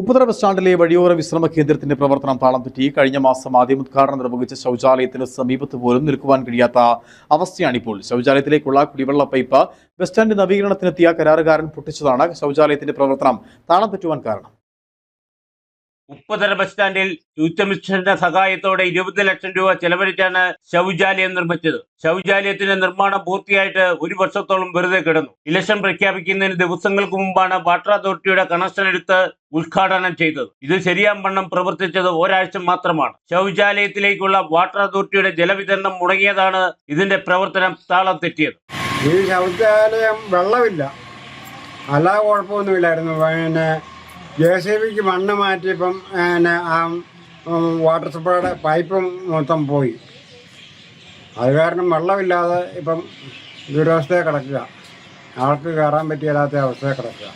Upputhara bus സ്റ്റാൻഡിലെ വഴിയോര വിശ്രമ കേന്ദ്രത്തിന്റെ പ്രവർത്തനം താളം തെറ്റി. കഴിഞ്ഞ മാസം ആദ്യം ഉദ്ഘാടനം നിർവഹിച്ച ശൗചാലയത്തിന് സമീപത്ത് പോലും നിൽക്കുവാൻ കഴിയാത്ത അവസ്ഥയാണിപ്പോൾ. ശൗചാലയത്തിലേക്കുള്ള കുടിവെള്ള പൈപ്പ് ബസ് സ്റ്റാൻഡ് നവീകരണത്തിനെത്തിയ കരാറുകാരൻ പൊട്ടിച്ചതാണ് ശൗചാലയത്തിന്റെ പ്രവർത്തനം താളം തെറ്റുവാൻ കാരണം. ഉപ്പുതര ബസ് സ്റ്റാൻഡിൽ യൂത്ത് സഹായത്തോടെ ഇരുപത് ലക്ഷം രൂപ ചെലവഴിച്ചാണ് ശൗചാലയം നിർമ്മിച്ചത്. ശൗചാലയത്തിന്റെ നിർമ്മാണം പൂർത്തിയായിട്ട് ഒരു വർഷത്തോളം വെറുതെ കിടന്നു. ഇലക്ഷൻ പ്രഖ്യാപിക്കുന്നതിന് ദിവസങ്ങൾക്ക് മുമ്പാണ് വാട്ടർ അതോറിറ്റിയുടെ കണക്ഷൻ എടുത്ത് ഉദ്ഘാടനം ചെയ്തത്. ഇത് ശരിയാവണ്ണം പ്രവർത്തിച്ചത് ഒരാഴ്ച മാത്രമാണ്. ശൗചാലയത്തിലേക്കുള്ള വാട്ടർ അതോറിറ്റിയുടെ ജലവിതരണം മുടങ്ങിയതാണ് ഇതിന്റെ പ്രവർത്തനം താളം തെറ്റിയത് ഈ ശൗചാലയം വെള്ളമില്ല. അല്ലാതെ കുഴപ്പമൊന്നുമില്ലായിരുന്നു. പിന്നെ ജെ സി ബിക്ക് മണ്ണ് മാറ്റിയപ്പം പിന്നെ ആ വാട്ടർ സപ്ലൈയുടെ പൈപ്പ് മൊത്തം പോയി. അത് കാരണം വെള്ളമില്ലാതെ ഇപ്പം ദുരവസ്ഥയെ കിടക്കുക. ആൾക്ക് കയറാൻ പറ്റിയില്ലാത്ത അവസ്ഥയെ കിടക്കുക.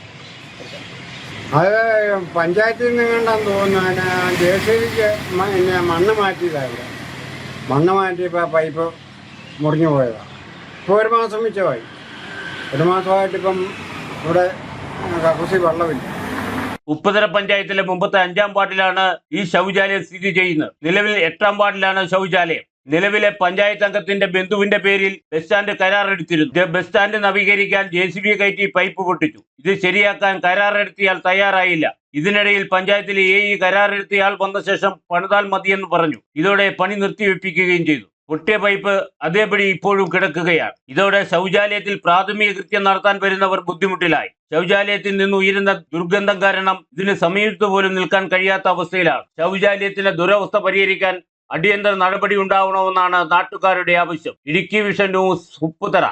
അത് പഞ്ചായത്തിൽ നിന്ന് കണ്ടാന്ന് തോന്നുന്നു ജെ സി ബിക്ക് പിന്നെ മണ്ണ് മാറ്റിയതാണ് മണ്ണ് മാറ്റിയപ്പോൾ ആ പൈപ്പ് മുറിഞ്ഞു പോയതാണ് ഇപ്പോൾ ഒരു മാസം മിച്ചമായി. ഒരു മാസമായിട്ടിപ്പം ഇവിടെ കക്കുസി വെള്ളമില്ല. ഉപ്പുതര പഞ്ചായത്തിലെ മുമ്പത്തെ അഞ്ചാം വാർഡിലാണ് ഈ ശൗചാലയം സ്ഥിതി ചെയ്യുന്നത്. നിലവിൽ എട്ടാം വാർഡിലാണ് ശൗചാലയം. നിലവിലെ പഞ്ചായത്ത് അംഗത്തിന്റെ ബന്ധുവിന്റെ പേരിൽ ബസ് സ്റ്റാൻഡ് കരാറെടുത്തിരുന്നു. ബസ് സ്റ്റാൻഡ് നവീകരിക്കാൻ ജെ സി ബി കയറ്റി പൈപ്പ് പൊട്ടിച്ചു. ഇത് ശരിയാക്കാൻ കരാറെടുത്തിയാൽ തയ്യാറായില്ല. ഇതിനിടയിൽ പഞ്ചായത്തിലെ എ ഇ കരാറെടുത്തയാൾ വന്ന ശേഷം പണിതാൽ മതിയെന്ന് പറഞ്ഞു. ഇതോടെ പണി നിർത്തിവെപ്പിക്കുകയും ചെയ്തു. പൊട്ടിയ പൈപ്പ് അതേപടി ഇപ്പോഴും കിടക്കുകയാണ്. ഇതോടെ ശൗചാലയത്തിൽ പ്രാഥമിക കൃത്യം നടത്താൻ വരുന്നവർ ബുദ്ധിമുട്ടിലായി. ശൗചാലയത്തിൽ നിന്ന് ഉയരുന്ന ദുർഗന്ധം കാരണം ഇതിന് സമീപത്ത് പോലും നിൽക്കാൻ കഴിയാത്ത അവസ്ഥയിലാണ്. ശൗചാലയത്തിന്റെ ദുരവസ്ഥ പരിഹരിക്കാൻ അടിയന്തര നടപടി ഉണ്ടാവണമെന്നാണ് നാട്ടുകാരുടെ ആവശ്യം. Idukki vision news Upputhara.